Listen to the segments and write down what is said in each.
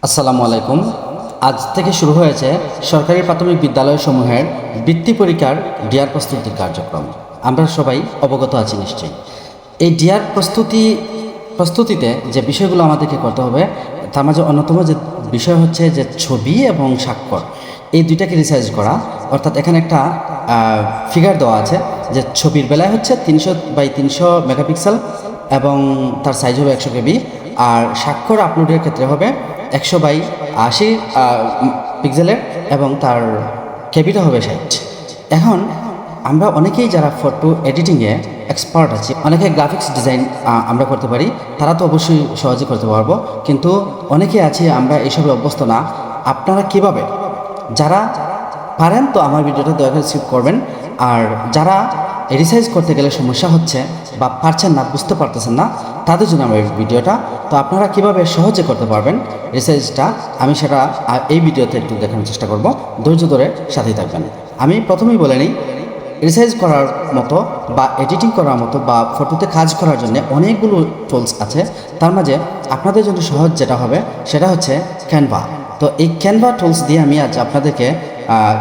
আসসালামু আলাইকুম। আজ থেকে শুরু হয়েছে সরকারি প্রাথমিক বিদ্যালয়সমূহের বৃত্তি পরীক্ষার ডিআর প্রস্তুতির কার্যক্রম। আমরা সবাই অবগত আছি নিশ্চয়ই। এই ডিআর প্রস্তুতি, প্রস্তুতিতে যে বিষয়গুলো আমাদেরকে করতে হবে, তার মাঝে অন্যতম যে বিষয় হচ্ছে যে ছবি এবং স্বাক্ষর। এই দুইটাকে রিসার্চ করা, অর্থাৎ এখানে একটা ফিগার দেওয়া আছে যে ছবির বেলায় হচ্ছে তিনশো বাই তিনশো মেগাপিক্সেল এবং তার সাইজ হবে একশো কেবি। আর স্বাক্ষর আপলোডের ক্ষেত্রে হবে একশো বাই আশি পিক্সেলের এবং তার কেবিটা হবে ষাট। এখন আমরা অনেকেই যারা ফটো এডিটিংয়ে এক্সপার্ট আছি, অনেকে গ্রাফিক্স ডিজাইন আমরা করতে পারি, তারা তো অবশ্যই সহজে করতে পারব। কিন্তু অনেকে আছে, আমরা এইসবে অভ্যস্ত না। আপনারা কীভাবে? যারা পারেন তো আমার ভিডিওটা দয়া করে স্কিপ করবেন। আর যারা রিসাইজ করতে গেলে সমস্যা হচ্ছে বা পারছেন না, বুঝতে পারতেছেন না, তাদের জন্য আমার এই ভিডিওটা। তো আপনারা কীভাবে সহজে করতে পারবেন রিসাইজটা আমি সেটা এই ভিডিওতে একটু দেখানোর চেষ্টা করব। ধৈর্য ধরে সাথেই থাকবেন। আমি প্রথমেই বলে নিই রিসাইজ করার মতো বা এডিটিং করার মতো বা ফটোতে কাজ করার জন্য অনেকগুলো টুলস আছে। তার মাঝে আপনাদের জন্য সহজ যেটা হবে, সেটা হচ্ছে ক্যানভা তো এই ক্যানভা টুলস দিয়ে আমি আজ আপনাদেরকে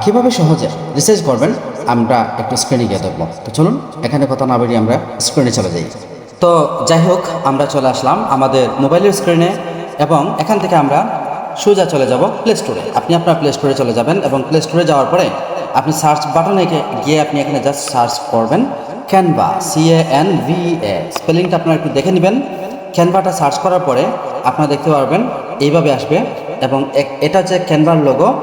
কীভাবে সহজে রিসার্চ করবেন আমরা একটু স্ক্রিনে গিয়ে দেখব তো চলুন, এখানে কথা না বেরিয়ে আমরা স্ক্রিনে চলে যাই। তো যাই হোক, আমরা চলে আসলাম আমাদের মোবাইলের স্ক্রিনে এবং এখান থেকে আমরা সোজা চলে যাব প্লে স্টোরে আপনি আপনার প্লে স্টোরে চলে যাবেন এবং প্লে স্টোরে যাওয়ার পরে আপনি সার্চ বাটনে গিয়ে- আপনি এখানে জাস্ট সার্চ করবেন Canva C A N V A স্পেলিংটা আপনারা একটু দেখে নেবেন। ক্যানভাটা সার্চ করার পরে আপনারা দেখতে পারবেন, এইভাবে আসবে এবং এটা যে ক্যানভার লোগো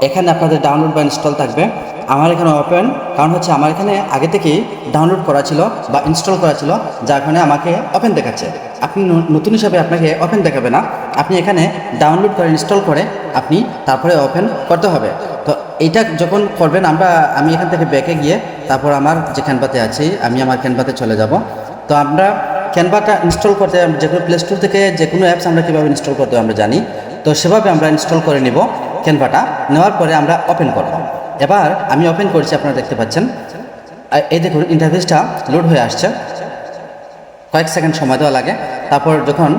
এখানে আপনাদের ডাউনলোড বা ইনস্টল থাকবে। আমার এখানে ওপেন কারণ হচ্ছে আমার এখানে আগে থেকেই ডাউনলোড করা ছিল বা ইনস্টল করা ছিল, যার কারণে আমাকে ওপেন দেখাচ্ছে। আপনি নতুন হিসাবে আপনাকে ওপেন দেখাবে না। আপনি এখানে ডাউনলোড করে ইনস্টল করে আপনি তারপরে ওপেন করতে হবে। তো এইটা যখন করবেন, আমরা, আমি এখান থেকে ব্যাকে গিয়ে তারপর আমার যে ক্যানভাতে আছি, আমি আমার ক্যানভাতে চলে যাব। তো আমরা ক্যানভাটা ইনস্টল করতে, যে কোনো প্লে স্টোর থেকে যে কোনো অ্যাপস আমরা কীভাবে ইনস্টল করতে আমরা জানি। তো সেভাবে আমরা ইনস্টল করে নিব ক্যানভাটা নেওয়ার পরে আমরা ওপেন করব। এবার আমি ওপেন করছি, আপনারা দেখতে পাচ্ছেন। এই দেখুন ইন্টারফেসটা লোড হয়ে আসছে। কয়েক সেকেন্ড সময় দেওয়া লাগে। তারপর যখন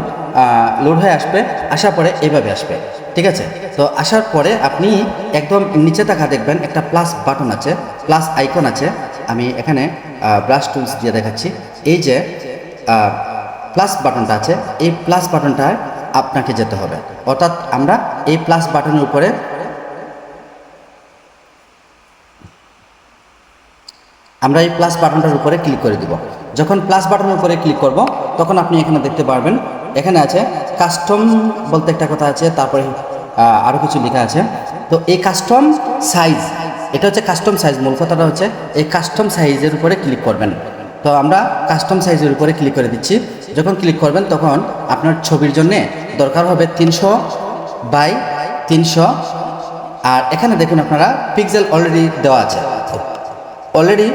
লোড হয়ে আসবে, আসার পরে এইভাবে আসবে। ঠিক আছে? তো আসার পরে আপনি একদম নিচে তাকা দেখবেন একটা প্লাস বাটন আছে প্লাস আইকন আছে। আমি এখানে ব্রাশ টুলস দিয়ে দেখাচ্ছি। এই যে প্লাস বাটনটা আছে, এই প্লাস বাটনটায় আপনাকে যেতে হবে। অর্থাৎ আমরা এই প্লাস বাটনের উপরে আমরা এই প্লাস বাটনটার উপরে ক্লিক করে দিব। যখন প্লাস বাটনের উপরে ক্লিক করব, তখন আপনি এখানে দেখতে পারবেন, এখানে আছে কাস্টম বলতে একটা কথা আছে, তারপরে আরও কিছু লেখা আছে। তো এই কাস্টম সাইজ এটা হচ্ছে কাস্টম সাইজ মূল কথাটা হচ্ছে এই কাস্টম সাইজের উপরে ক্লিক করবেন। তো আমরা কাস্টম সাইজের উপরে ক্লিক করে দিচ্ছি। যখন ক্লিক করবেন, তখন আপনার ছবির জন্যে দরকার হবে তিনশো বাই তিনশো। আর এখানে দেখুন আপনারা পিক্সেল অলরেডি দেওয়া আছে। অলরেডি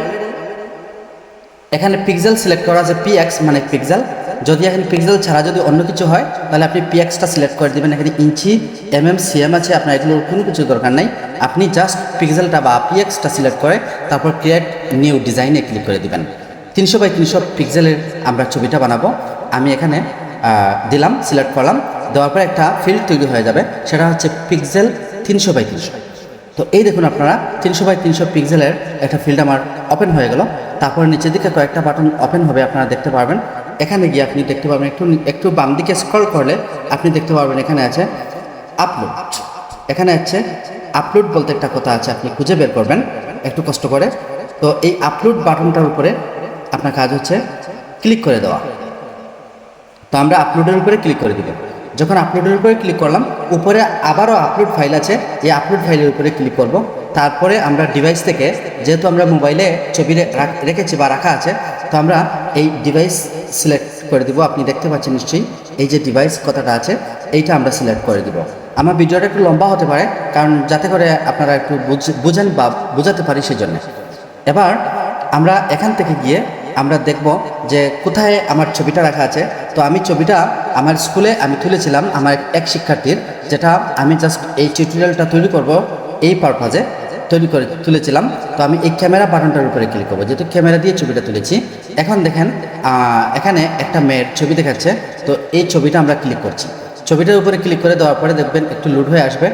এখানে পিক্সেল সিলেক্ট করা আছে পি এক্স মানে পিক্সেল যদি এখানে পিক্সেল ছাড়া যদি অন্য কিছু হয়, তাহলে আপনি পি এক্সটা সিলেক্ট করে দেবেন এখানে ইঞ্চি এম এম সিএম আছে, আপনার এগুলোর কোনো কিছু দরকার নাই। আপনি জাস্ট পিক্সেলটা বা পি এক্সটা সিলেক্ট করে তারপর ক্রিয়েট নিউ ডিজাইনে ক্লিক করে দিবেন। তিনশো বাই তিনশো পিক্সেলের আমরা ছবিটা বানাবো। আমি এখানে দিলাম সিলেক্ট করলাম। দেওয়ার পর একটা ফিল্ড তৈরি হয়ে যাবে। সেটা হচ্ছে পিক্সেল তিনশো বাই তিনশো। তো এই দেখুন আপনারা, তিনশো বাই তিনশো পিক্সেলের একটা ফিল্ড আমার ওপেন হয়ে গেল। তারপর নিচের দিকে কয়েকটা বাটন ওপেন হবে, আপনারা দেখতে পারবেন। এখানে গিয়ে আপনি দেখতে পারবেন, একটু একটু বাম দিকে স্ক্রল করলে আপনি দেখতে পারবেন এখানে আছে আপলোড এখানে আছে আপলোড বলতে একটা কথা আছে, আপনি খুঁজে বের করবেন, একটু কষ্ট করে। তো এই আপলোড বাটনটার উপরে আপনার কাজ হচ্ছে ক্লিক করে দেওয়া। তো আমরা আপলোডের উপরে ক্লিক করে দিব যখন আপলোডের উপরে ক্লিক করলাম, উপরে আবারও আপলোড ফাইল আছে, এই আপলোড ফাইলের উপরে ক্লিক করব। তারপরে আমরা ডিভাইস থেকে, যেহেতু আমরা মোবাইলে ছবি রেখেছি বা রাখা আছে, তো আমরা এই ডিভাইস সিলেক্ট করে দিব। আপনি দেখতে পাচ্ছেন নিশ্চয়ই, এই যে ডিভাইস কথাটা আছে, এইটা আমরা সিলেক্ট করে দিব। আমার ভিডিওটা একটু লম্বা হতে পারে, কারণ যাতে করে আপনারা একটু বুঝ- বুঝেন বা বোঝাতে পারি সেজন্য। এবার আমরা এখান থেকে গিয়ে আমরা দেখব যে কোথায় আমার ছবিটা রাখা আছে। তো আমি ছবিটা আমার স্কুলে আমি তুলেছিলাম আমার এক শিক্ষার্থীর, যেটা আমি জাস্ট এই টিউটোরিয়ালটা তৈরি করব, এই পারপাজে তৈরি করে তুলেছিলাম। তো আমি এই ক্যামেরা বাটনটার উপরে ক্লিক করব, যেহেতু ক্যামেরা দিয়ে ছবিটা তুলেছি। এখন দেখেন এখানে একটা মেয়ের ছবি দেখাচ্ছে। তো এই ছবিটা আমরা ক্লিক করছি। ছবিটার উপরে ক্লিক করে দেওয়ার পরে দেখবেন একটু লোড হয়ে আসবে।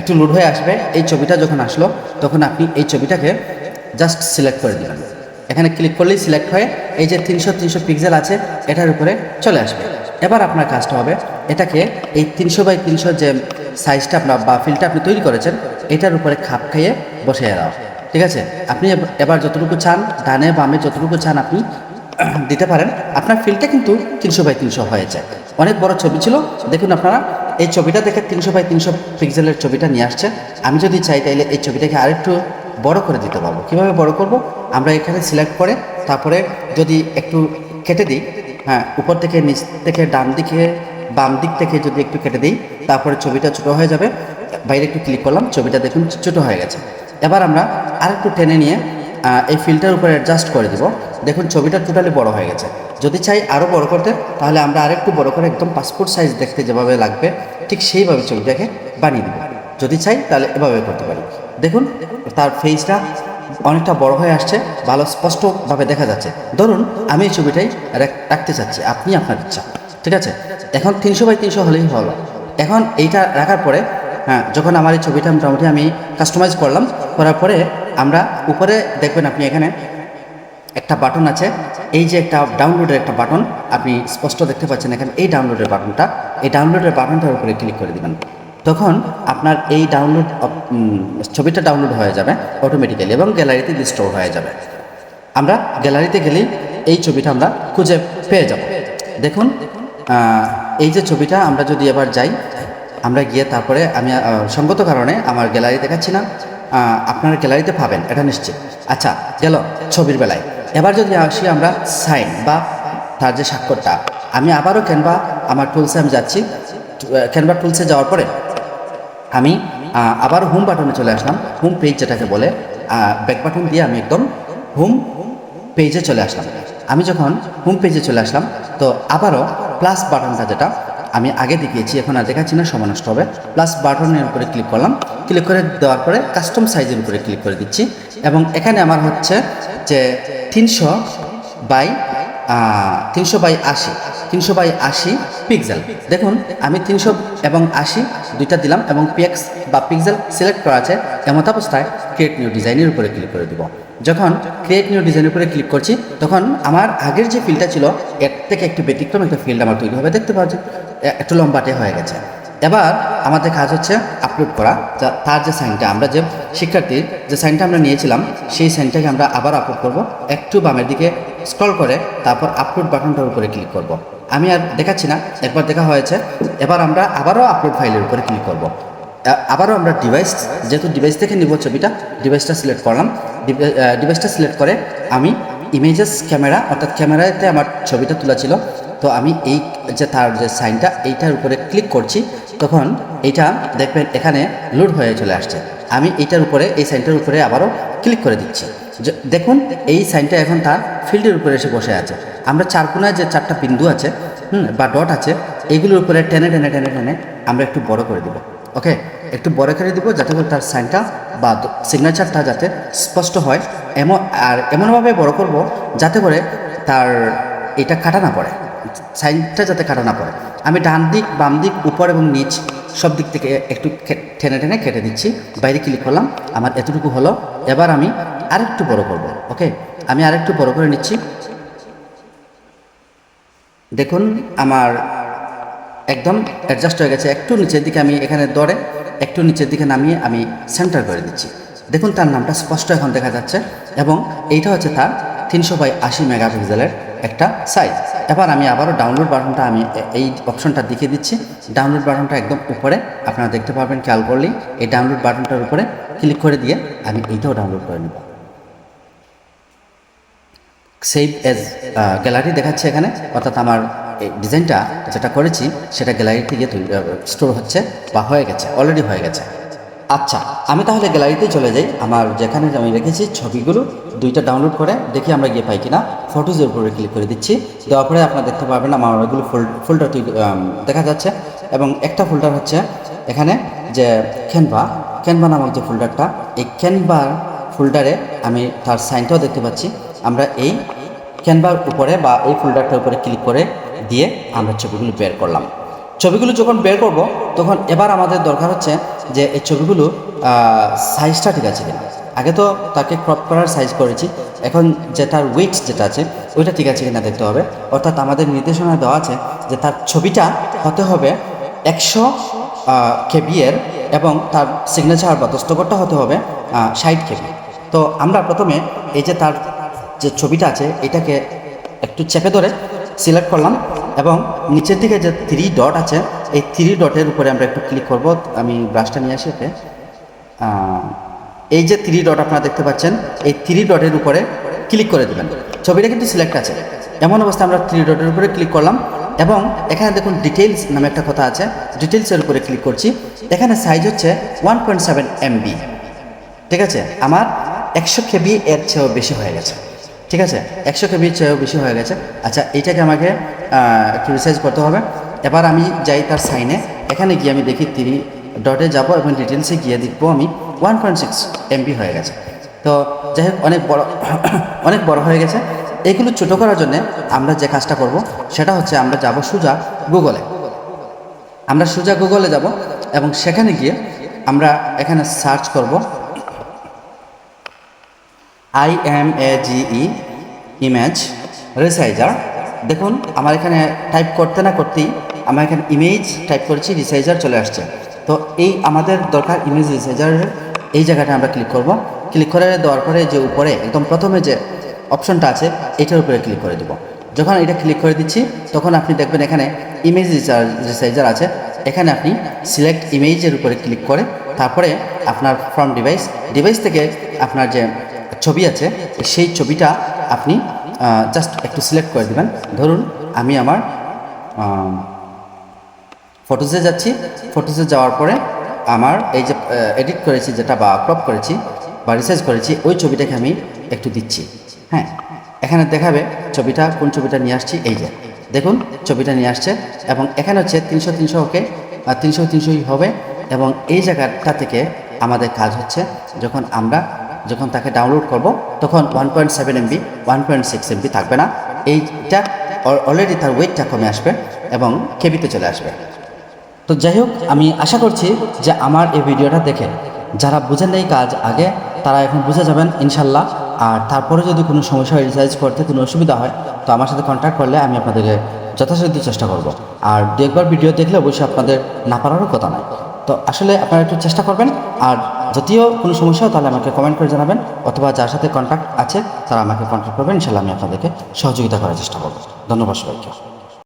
একটু লোড হয়ে আসবে, এই ছবিটা যখন আসলো, তখন আপনি এই ছবিটাকে জাস্ট সিলেক্ট করে দিবেন এখানে ক্লিক করলেই সিলেক্ট হয়ে এই যে তিনশো তিনশো পিক্সেল আছে, এটার উপরে চলে আসবে। এবার আপনার কাজটা হবে, এটাকে এই তিনশো বাই তিনশো যে সাইজটা আপনার বা ফিলটা আপনি তৈরি করেছেন, এটার উপরে খাপ খাইয়ে বসিয়ে দাও। ঠিক আছে? আপনি এব- এবার যতটুকু চান, ডানে বামে যতটুকু চান আপনি দিতে পারেন, আপনার ফিলটা কিন্তু তিনশো বাই তিনশো হয়ে যায়। অনেক বড় ছবি ছিল, দেখুন আপনারা, এই ছবিটা দেখে তিনশো বাই তিনশো পিক্সেলের ছবিটা নিয়ে আসছে। আমি যদি চাই তাইলে এই ছবিটাকে আরেকটু বড় করে দিতে পারব। কীভাবে বড় করব? আমরা এখানে সিলেক্ট করে তারপরে যদি একটু কেটে দিই হ্যাঁ উপর থেকে নিচ থেকে ডান দিকে, বাম দিক থেকে যদি একটু কেটে দিই, তারপরে ছবিটা ছোটো হয়ে যাবে। বাইরে একটু ক্লিক করলাম, ছবিটা দেখুন ছোটো হয়ে গেছে। এবার আমরা আরেকটু টেনে নিয়ে এই ফিল্টার উপরে অ্যাডজাস্ট করে দিব। দেখুন ছবিটা টোটালি বড় হয়ে গেছে। যদি চাই আরও বড় করতে, তাহলে আমরা আরেকটু বড় করে একদম পাসপোর্ট সাইজ দেখতে যেভাবে লাগবে, ঠিক সেইভাবে ছবিটাকে বানিয়ে দিব। যদি চাই তাহলে এভাবে করতে পারি। দেখুন, তার ফেসটা অনেকটা বড় হয়ে আসছে, ভালো স্পষ্টভাবে দেখা যাচ্ছে। ধরুন, আমি এই ছবিটাই রাখতে চাচ্ছি, আপনি আপনার ইচ্ছা, ঠিক আছে? এখন তিনশো বাই তিনশো হলেই হলো। এখন এইটা রাখার পরে হ্যাঁ যখন আমার এই ছবিটা মোটামুটি আমি কাস্টমাইজ করলাম, করার পরে আমরা উপরে দেখবেন আপনি এখানে একটা বাটন আছে। এই যে একটা ডাউনলোডের একটা বাটন আপনি স্পষ্ট দেখতে পাচ্ছেন এখানে, এই ডাউনলোডের বাটনটা এই ডাউনলোডের বাটনটার উপরে ক্লিক করে দিবেন। তখন আপনার এই ডাউনলোড ছবিটা ডাউনলোড হয়ে যাবে অটোমেটিক্যালি এবং গ্যালারিতে স্টোর হয়ে যাবে। আমরা গ্যালারিতে গেলেই এই ছবিটা আমরা খুঁজে পেয়ে যাব। দেখুন এই যে ছবিটা আমরা যদি এবার যাই, আমরা গিয়ে তারপরে আমি সঙ্গত কারণে আমার গ্যালারি দেখাচ্ছি না আপনার গ্যালারিতে পাবেন, এটা নিশ্চিত। আচ্ছা গেল ছবির বেলায়। এবার যদি আসি আমরা সাইন বা তার যে স্বাক্ষরটা, আমি আবারও ক্যানভা আমার টুলসে আমি যাচ্ছি ক্যানভা টুলসে যাওয়ার পরে আমি আবার হোম বাটনে চলে আসলাম। হোম পেজ যেটাকে বলে ব্যাক বাটন দিয়ে আমি একদম হোম পেজে চলে আসলাম। আমি যখন হোম পেজে চলে আসলাম, তো আবারও প্লাস বাটনটা যেটা, আমি আগে দেখিয়েছি, এখন আর দেখাচ্ছি না, সময় নষ্ট হবে। প্লাস বাটনের উপরে ক্লিক করলাম। ক্লিক করে দেওয়ার পরে কাস্টম সাইজের উপরে ক্লিক করে দিচ্ছি। এবং এখানে আমার হচ্ছে যে তিনশো বাই তিনশো বাই আশি, তিনশো বাই আশি পিক্সেল দেখুন, আমি তিনশো এবং আশি দুইটা দিলাম এবং পিএক্স বা পিক্সেল সিলেক্ট করা আছে এমত অবস্থায় ক্রিয়েট নিউ ডিজাইনের উপরে ক্লিক করে দিব। যখন ক্রিয়েট নিউ ডিজাইনের উপরে ক্লিক করছি, তখন আমার আগের যে ফিল্ডটা ছিল, এর থেকে একটু ব্যতিক্রম একটা ফিল্ড আমার তৈরি হবে, দেখতে পাওয়া এ- একটু লম্বাটে হয়ে গেছে। এবার আমাদের কাজ হচ্ছে আপলোড করা তার যে সাইনটা আমরা যে শিক্ষার্থীর যে সাইনটা আমরা নিয়েছিলাম, সেই সাইনটাকে আমরা আবার আপলোড করব। একটু বামের দিকে স্ক্রল করে তারপর আপলোড বাটনটার উপরে ক্লিক করব। আমি আর দেখাচ্ছি না, একবার দেখা হয়েছে। এবার আমরা আবারও আপলোড ফাইলের উপরে ক্লিক করব। আবারও আমরা ডিভাইস যেহেতু ডিভাইস থেকে নিব ছবিটা ডিভাইসটা সিলেক্ট করলাম। ডিভাইসটা সিলেক্ট করে আমি ইমেজেস ক্যামেরা অর্থাৎ ক্যামেরাতে আমার ছবিটা তোলা ছিল। তো আমি এই যে তার যে সাইনটা, এইটার উপরে ক্লিক করছি। তখন এইটা দেখবেন এখানে লোড হয়ে চলে আসছে। আমি এইটার উপরে, এই সাইনটার উপরে আবারও ক্লিক করে দিচ্ছি। দেখুন, এই সাইনটা এখন তার ফিল্ডের উপরে এসে বসে আছে। আমরা চার কোনায় যে চারটা বিন্দু আছে, হুম, বা ডট আছে, এগুলোর উপরে টেনে টেনে টেনে টেনে আমরা একটু বড় করে দিব। ওকে? একটু বড় করে দিব যাতে করে তার সাইনটা বা সিগনেচারটা যাতে স্পষ্ট হয়। এমন, আর এমনভাবে বড় করব যাতে করে তার এটা কাটা না পড়ে। সাইনটা যাতে কাটা না পড়ে। আমি ডান দিক, বাম দিক, উপর এবং নিচ সব দিক থেকে একটু ঠেনে টেনে কেটে দিচ্ছি বাইরে ক্লিক করলাম। আমার এতটুকু হলো। এবার আমি আরেকটু বড় করব ওকে আমি আরেকটু বড় করে নিচ্ছি। দেখুন, আমার একদম অ্যাডজাস্ট হয়ে গেছে। একটু নিচের দিকে আমি এখানে দরে একটু নিচের দিকে নামিয়ে আমি সেন্টার করে দিচ্ছি। দেখুন, তার নামটা স্পষ্ট এখন দেখা যাচ্ছে। এবং এইটা হচ্ছে তার তিনশো বাই আশি মেগাপিক্সেলের একটা সাইজ এবার আমি আবারও ডাউনলোড বাটনটা আমি এই অপশনটা দেখিয়ে দিচ্ছি। ডাউনলোড বাটনটা একদম উপরে, আপনারা দেখতে পারবেন খেয়াল করলেই এই ডাউনলোড বাটনটার উপরে ক্লিক করে দিয়ে আমি এইটাও ডাউনলোড করে নেব। সেভ এজ গ্যালারি দেখাচ্ছে এখানে। অর্থাৎ আমার এই ডিজাইনটা যেটা করেছি, সেটা গ্যালারিতে গিয়ে স্টোর হচ্ছে বা হয়ে গেছে অলরেডি হয়ে গেছে। আচ্ছা আমি তাহলে গ্যালারিতে চলে যাই। আমার যেখানে আমি রেখেছি ছবিগুলো, দুইটা ডাউনলোড করে দেখি আমরা গিয়ে পাই কিনা। ফটোজের উপরে ক্লিক করে দিচ্ছি। দেওয়ার পরে আপনারা দেখতে পারবেন আমার অনেকগুলো ফোল্ডার দেখা যাচ্ছে। এবং একটা ফোল্ডার হচ্ছে এখানে যে ক্যানভা ক্যানভা নামক যে ফোল্ডারটা এই ক্যানভার ফোল্ডারে আমি তার সাইনটাও দেখতে পাচ্ছি। আমরা এই ক্যানভার উপরে বা এই ফোল্ডারটার উপরে ক্লিক করে দিয়ে আমরা ছবিগুলো বের করলাম। ছবিগুলো যখন বের করব, তখন এবার আমাদের দরকার হচ্ছে যে এই ছবিগুলো সাইজটা ঠিক আছে কিনা। আগে তো তাকে ক্রপ করার সাইজ করেছি, এখন যে তার ওয়েট যেটা আছে, ওইটা ঠিক আছে কিনা দেখতে হবে। অর্থাৎ আমাদের নির্দেশনা দেওয়া আছে যে তার ছবিটা হতে হবে একশো কেবি এর এবং তার সিগনেচার বা দস্তকরটা হতে হবে ষাট কেবি তো আমরা প্রথমে এই যে তার যে ছবিটা আছে, এটাকে একটু চেপে ধরে সিলেক্ট করলাম এবং নিচের দিকে যে থ্রি ডট আছে, এই থ্রি ডটের উপরে আমরা একটু ক্লিক করব। আমি ব্রাশটা নিয়ে আসি এই যে থ্রি ডট আপনারা দেখতে পাচ্ছেন, এই থ্রি ডটের উপরে ক্লিক করে দেবেন। ছবিটা কিন্তু সিলেক্ট আছে। এমন অবস্থা আমরা থ্রি ডটের উপরে ক্লিক করলাম এবং এখানে দেখুন ডিটেলস নামে একটা কথা আছে। ডিটেলসের উপরে ক্লিক করছি। এখানে সাইজ হচ্ছে ওয়ান পয়েন্ট সেভেন এমবি ঠিক আছে? আমার একশো কেবি এর চেয়েও বেশি হয়ে গেছে। ঠিক আছে? একশো কেবির চেয়েও বেশি হয়ে গেছে। আচ্ছা এইটাকে আমাকে একটু রিসার্চ করতে হবে। এবার আমি যাই তার সাইনে এখানে গিয়ে আমি দেখি তিরি ডটে যাব এবং ডিটেলসে গিয়ে দেখব আমি ওয়ান পয়েন্ট সিক্স এমবি হয়ে গেছে। তো যাই হোক, অনেক বড় অনেক বড় হয়ে গেছে। এইগুলো ছোটো করার জন্য আমরা যে কাজটা করব, সেটা হচ্ছে আমরা যাব সোজা গুগলে। আমরা সোজা গুগলে যাব এবং সেখানে গিয়ে আমরা এখানে সার্চ করব I M A G E image resizer দেখুন, আমার এখানে টাইপ করতে না করতেই আমার এখানে ইমেজ টাইপ করেছি রিসাইজার চলে আসছে। তো এই আমাদের দরকার ইমেজ রিসাইজারের এই জায়গাটা আমরা ক্লিক করব। ক্লিক করে দেওয়ার পরে যে উপরে একদম প্রথমে যে অপশনটা আছে, এটার উপরে ক্লিক করে দেব। যখন এটা ক্লিক করে দিচ্ছি, তখন আপনি দেখবেন এখানে ইমেজ রিসাইজার আছে। এখানে আপনি সিলেক্ট ইমেজের উপরে ক্লিক করে তারপরে আপনার ফ্রম ডিভাইস ডিভাইস থেকে আপনার যে ছবি আছে, সেই ছবিটা আপনি জাস্ট একটু সিলেক্ট করে দেবেন। ধরুন আমি আমার ফটোসে যাচ্ছি। ফটোসে যাওয়ার পরে আমার এই যে এডিট করেছি, যেটা বা ক্রপ করেছি বা রিসার্চ করেছি, ওই ছবিটাকে আমি একটু দিচ্ছি। হ্যাঁ এখানে দেখাবে ছবিটা, কোন ছবিটা নিয়ে আসছি, এই যে। দেখুন, ছবিটা নিয়ে আসছে এবং এখানে হচ্ছে তিনশো তিনশো ওকে তিনশো তিনশোই হবে এবং এই জায়গাটা থেকে আমাদের কাজ হচ্ছে যখন আমরা যখন তাকে ডাউনলোড করব, তখন one point seven MB one point six MB থাকবে না। এইটা অলরেডি তার ওয়েটটা কমে আসবে এবং কেবিতে চলে আসবে। তো যাই হোক, আমি আশা করছি যে আমার এই ভিডিওটা দেখে যারা বুঝেন এই কাজ আগে, তারা এখন বুঝে যাবেন ইনশাল্লাহ। আর তারপরে যদি কোনো সমস্যা হয় রিসার্চ করতে কোনো অসুবিধা হয়, তো আমার সাথে কন্ট্যাক্ট করলে আমি আপনাদেরকে যথাসাধ্য চেষ্টা করব। আর দু একবার ভিডিও দেখলে অবশ্যই আপনাদের না পারারও কথা নয় তো আসলে আপনারা একটু চেষ্টা করবেন, আর যদিও কোনো সমস্যা হয়, তাহলে আমাকে কমেন্ট করে জানাবেন, অথবা যার সাথে কন্ট্যাক্ট আছে, তারা আমাকে কন্ট্যাক্ট করবেন ইনশাল্লাহ আমি আপনাদেরকে সহযোগিতা করার চেষ্টা করব। ধন্যবাদ সবাইকে।